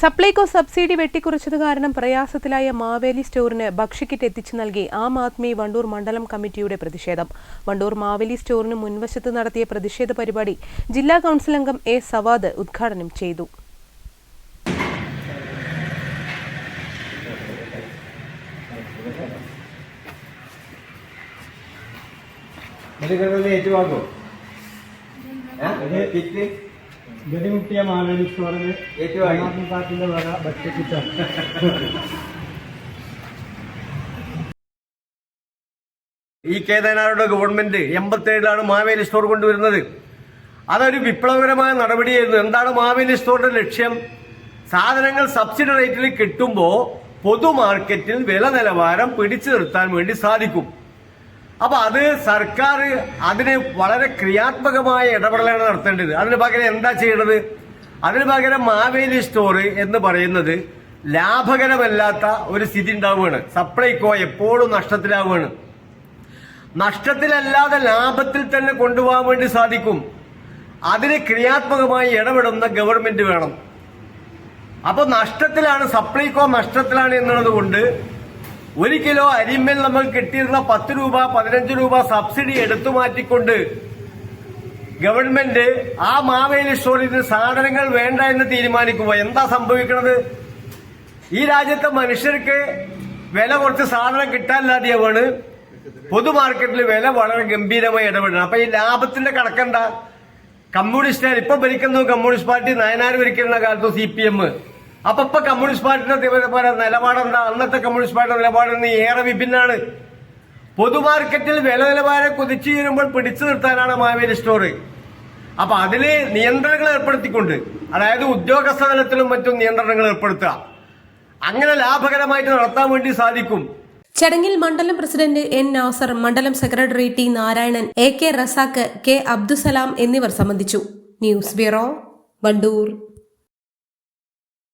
Supplyco subsidy വെട്ടിക്കുറച്ചത് കാരണം പ്രയാസത്തിലായ മാവേലി സ്റ്റോറിന് ഭക്ഷ്യക്കിറ്റ് എത്തിച്ചു നൽകി ആം ആദ്മി വണ്ടൂർ മണ്ഡലം കമ്മിറ്റിയുടെ പ്രതിഷേധം. വണ്ടൂർ മാവേലി സ്റ്റോറിന് മുൻവശത്ത് നടത്തിയ പ്രതിഷേധ പരിപാടി ജില്ലാ കൗൺസിൽ അംഗം എ സവാദ് ഉദ്ഘാടനം ചെയ്തു. ഗതിമുട്ടിയ മാലാനി സ്റ്റോറിന് ഏറ്റവും ആം ആദ്മി പാർട്ടിന്റെ വക ഭക്ഷ്യക്കിറ്റാണ് ഈ കേദാനാരുടെ ഗവൺമെന്റ് എൺപത്തേഴിലാണ് മാവേലി സ്റ്റോർ കൊണ്ടുവരുന്നത്. അതൊരു വിപ്ലവകരമായ നടപടിയായിരുന്നു. എന്താണ് മാവേലി സ്റ്റോറിന്റെ ലക്ഷ്യം? സാധനങ്ങൾ സബ്സിഡി റേറ്റിൽ കിട്ടുമ്പോൾ പൊതു മാർക്കറ്റിൽ വില നിലവാരം പിടിച്ചു നിർത്താൻ വേണ്ടി സാധിക്കും. അപ്പൊ അത് സർക്കാർ അതിന് വളരെ ക്രിയാത്മകമായ ഇടപെടലാണ് നടത്തേണ്ടത്. അതിന് പകരം എന്താ ചെയ്യേണ്ടത് അതിന് പകരം മാവേലി സ്റ്റോർ എന്ന് പറയുന്നത് ലാഭകരമല്ലാത്ത ഒരു സ്ഥിതി ഉണ്ടാവുകയാണ്. സപ്ലൈകോ എപ്പോഴും നഷ്ടത്തിലാവുകയാണ്. നഷ്ടത്തിലല്ലാതെ ലാഭത്തിൽ തന്നെ കൊണ്ടുപോകാൻ വേണ്ടി സാധിക്കും. അതിന് ക്രിയാത്മകമായി ഇടപെടുന്ന ഗവൺമെന്റ് വേണം. അപ്പൊ നഷ്ടത്തിലാണ് സപ്ലൈകോ നഷ്ടത്തിലാണ് എന്നുള്ളത് കൊണ്ട് ഒരു കിലോ അരിമേൽ നമ്മൾ കിട്ടിയിരുന്ന പത്ത് രൂപ പതിനഞ്ച് രൂപ സബ്സിഡി എടുത്തു മാറ്റിക്കൊണ്ട് ഗവൺമെന്റ് ആ മാവേലി സ്റ്റോറിൽ സാധനങ്ങൾ വേണ്ട എന്ന് തീരുമാനിക്കുമ്പോൾ എന്താ സംഭവിക്കുന്നത് ഈ രാജ്യത്തെ മനുഷ്യർക്ക് വില കുറച്ച് സാധനം കിട്ടാനില്ലാതെയാണ് പൊതു മാർക്കറ്റിൽ വില വളരെ ഗംഭീരമായി ഇടപെടണം അപ്പൊ ഈ ലാഭത്തിന്റെ കണക്കണ്ട കമ്മ്യൂണിസ്റ്റുകാർ ഇപ്പൊ ഭരിക്കുന്നു കമ്മ്യൂണിസ്റ്റ് പാർട്ടി നയനാർ ഭരിക്കുന്ന കാലത്ത് സി പി എം. അപ്പൊ ഇപ്പൊ കമ്മ്യൂണിസ്റ്റ് പാർട്ടിയുടെ നിലപാടെന്താ? അന്നത്തെ കമ്മ്യൂണിസ്റ്റ് പാർട്ടിയുടെ നിലപാടെന്ന് ഏറെ വിഭിന്നാണ്. പൊതു മാർക്കറ്റിൽ വില നിലവാരം കുതിച്ചു വരുമ്പോൾ പിടിച്ചു നിർത്താനാണ് മാവേലി സ്റ്റോർ അപ്പൊ അതിൽ നിയന്ത്രണങ്ങൾ ഏർപ്പെടുത്തിക്കൊണ്ട് അതായത് ഉദ്യോഗസ്ഥ തലത്തിലും മറ്റും നിയന്ത്രണങ്ങൾ ഏർപ്പെടുത്തുക. അങ്ങനെ ലാഭകരമായിട്ട് നടത്താൻ വേണ്ടി സാധിക്കും. ചടങ്ങിൽ മണ്ഡലം പ്രസിഡന്റ് എൻ നാസർ മണ്ഡലം secretary T Narayanan A K Razak K Abdussalam എന്നിവർ സംബന്ധിച്ചു. News bureau Vandoor.